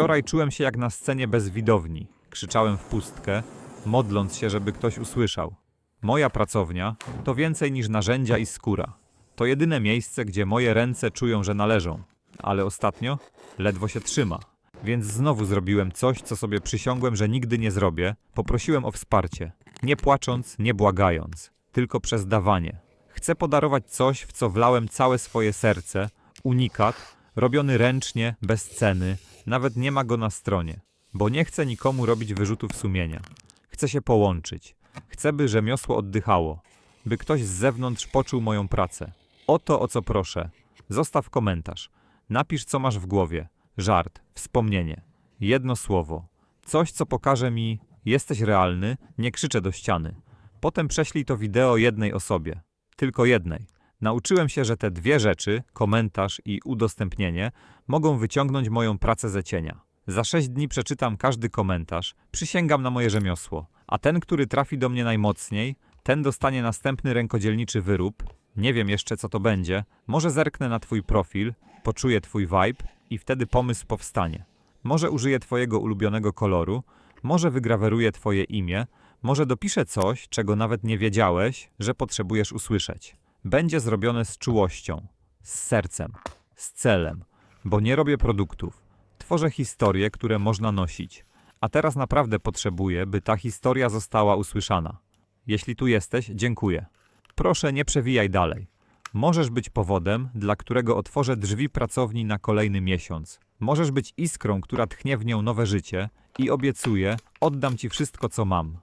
Wczoraj czułem się jak na scenie bez widowni. Krzyczałem w pustkę, modląc się, żeby ktoś usłyszał. Moja pracownia to więcej niż narzędzia i skóra. To jedyne miejsce, gdzie moje ręce czują, że należą. Ale ostatnio ledwo się trzyma. Więc znowu zrobiłem coś, co sobie przysiągłem, że nigdy nie zrobię. Poprosiłem o wsparcie. Nie płacząc, nie błagając, tylko przez dawanie. Chcę podarować coś, w co wlałem całe swoje serce, unikat, robiony ręcznie, bez ceny, nawet nie ma go na stronie, bo nie chcę nikomu robić wyrzutów sumienia. Chcę się połączyć. Chcę, by rzemiosło oddychało, by ktoś z zewnątrz poczuł moją pracę. Oto o co proszę. Zostaw komentarz. Napisz, co masz w głowie. Żart, wspomnienie. Jedno słowo. Coś, co pokaże mi, jesteś realny, nie krzyczę do ściany. Potem prześlij to wideo jednej osobie. Tylko jednej. Nauczyłem się, że te dwie rzeczy, komentarz i udostępnienie, mogą wyciągnąć moją pracę ze cienia. Za sześć dni przeczytam każdy komentarz, przysięgam na moje rzemiosło, a ten, który trafi do mnie najmocniej, ten dostanie następny rękodzielniczy wyrób. Nie wiem jeszcze, co to będzie. Może zerknę na Twój profil, poczuję Twój vibe i wtedy pomysł powstanie. Może użyję Twojego ulubionego koloru, może wygraweruję Twoje imię, może dopiszę coś, czego nawet nie wiedziałeś, że potrzebujesz usłyszeć. Będzie zrobione z czułością, z sercem, z celem, bo nie robię produktów. Tworzę historie, które można nosić. A teraz naprawdę potrzebuję, by ta historia została usłyszana. Jeśli tu jesteś, dziękuję. Proszę, nie przewijaj dalej. Możesz być powodem, dla którego otworzę drzwi pracowni na kolejny miesiąc. Możesz być iskrą, która tchnie w nią nowe życie i obiecuję, oddam ci wszystko, co mam.